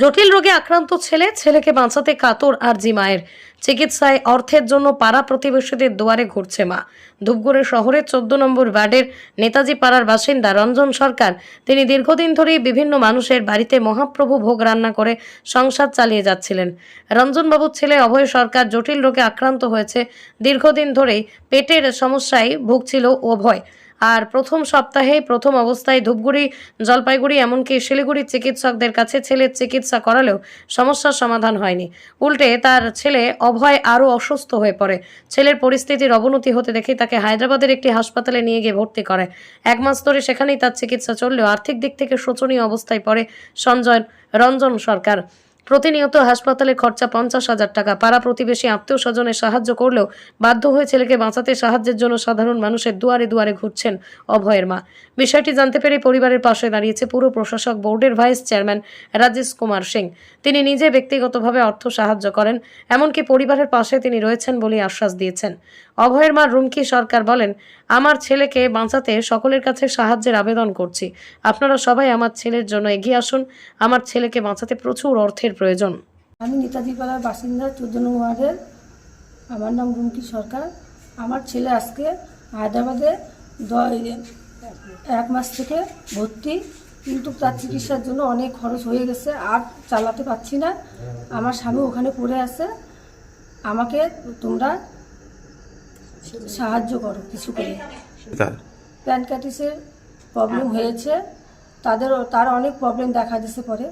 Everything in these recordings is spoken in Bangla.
জটিল রোগে আক্রান্ত ছেলে, ছেলেকে বাঁচাতে কাতর আর জি মায়ের। চিকিৎসায় অর্থের জন্য পাড়া প্রতিবেশীদের দুয়ারে ঘুরছে মা। ধূপগুড়ি শহরের চোদ্দ নম্বর ওয়ার্ডের নেতাজি পাড়ার বাসিন্দা রঞ্জন সরকার, তিনি দীর্ঘদিন ধরেই বিভিন্ন মানুষের বাড়িতে মহাপ্রভু ভোগ রান্না করে সংসার চালিয়ে যাচ্ছিলেন। রঞ্জনবাবুর ছেলে অভয় সরকার জটিল রোগে আক্রান্ত হয়েছে। দীর্ঘদিন ধরেই পেটের সমস্যায় ভুগছিল অভয়। আর প্রথম সপ্তাহেই প্রথম অবস্থায় ধূপগুড়ি, জলপাইগুড়ি এমনকি শিলিগুড়ির চিকিৎসকদের কাছে ছেলের চিকিৎসা করালেও সমস্যার সমাধান হয়নি। উল্টে তার ছেলে অভয় আরও অসুস্থ হয়ে পড়ে। ছেলের পরিস্থিতির অবনতি হতে দেখে তাকে হায়দ্রাবাদের একটি হাসপাতালে নিয়ে গিয়ে ভর্তি করে। এক মাস ধরে সেখানেই তার চিকিৎসা চললেও আর্থিক দিক থেকে শোচনীয় অবস্থায় পড়ে সঞ্জয় রঞ্জন সরকার। প্রতিনিয়ত হাসপাতালে খরচা পঞ্চাশ হাজার টাকা। পাড়া প্রতিবেশী আত্মীয় স্বজনের সাহায্য করলেও বাধ্য হয়ে ছেলেকে বাঁচাতে সাহায্যের জন্য সাধারণ মানুষের দুয়ারে দুয়ারে ঘুরছেন অভয়ের মা। বিষয়টি জানতে পেরে পরিবারের পাশে দাঁড়িয়েছে পুরো প্রশাসক বোর্ডের ভাইস চেয়ারম্যান রাজেশ কুমার সিং। তিনি নিজে ব্যক্তিগতভাবে অর্থ সাহায্য করেন, এমনকি পরিবারের পাশে তিনি রয়েছেন বলে আশ্বাস দিয়েছেন। অভয়ের মা রুমকি সরকার বলেন, আমার ছেলেকে বাঁচাতে সকলের কাছে সাহায্যের আবেদন করছি। আপনারা সবাই আমার ছেলের জন্য এগিয়ে আসুন। আমার ছেলেকে বাঁচাতে প্রচুর অর্থের প্রয়োজন। আমি নেতাজি পাড়ার বাসিন্দা চোদ্দ নং ওয়ার্ডের। আমার নাম রুমকি সরকার। আমার ছেলে আজকে হায়দ্রাবাদে এক মাস থেকে ভর্তি। কিন্তু তার চিকিৎসার জন্য অনেক খরচ হয়ে গেছে আর চালাতে পারছি না। আমার স্বামী ওখানে পড়ে আছে। আমাকে তোমরা সাহায্য করো কিছু করে। তার প্যানকাটিসের প্রবলেম হয়েছে। তাদের তার অনেক প্রবলেম দেখা দিছে পরে।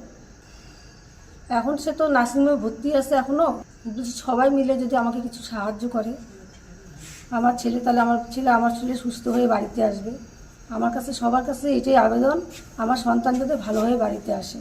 এখন সে তো নার্সিংহোমে ভর্তি আছে এখনও সবাই মিলে যদি আমাকে কিছু সাহায্য করে। আমার ছেলে তাহলে আমার ছেলে আমার ছেলে সুস্থ হয়ে বাড়িতে আসবে। আমার কাছে, সবার কাছে এটাই আবেদন, আমার সন্তান যাতে ভালো হয়ে বাড়িতে আসে।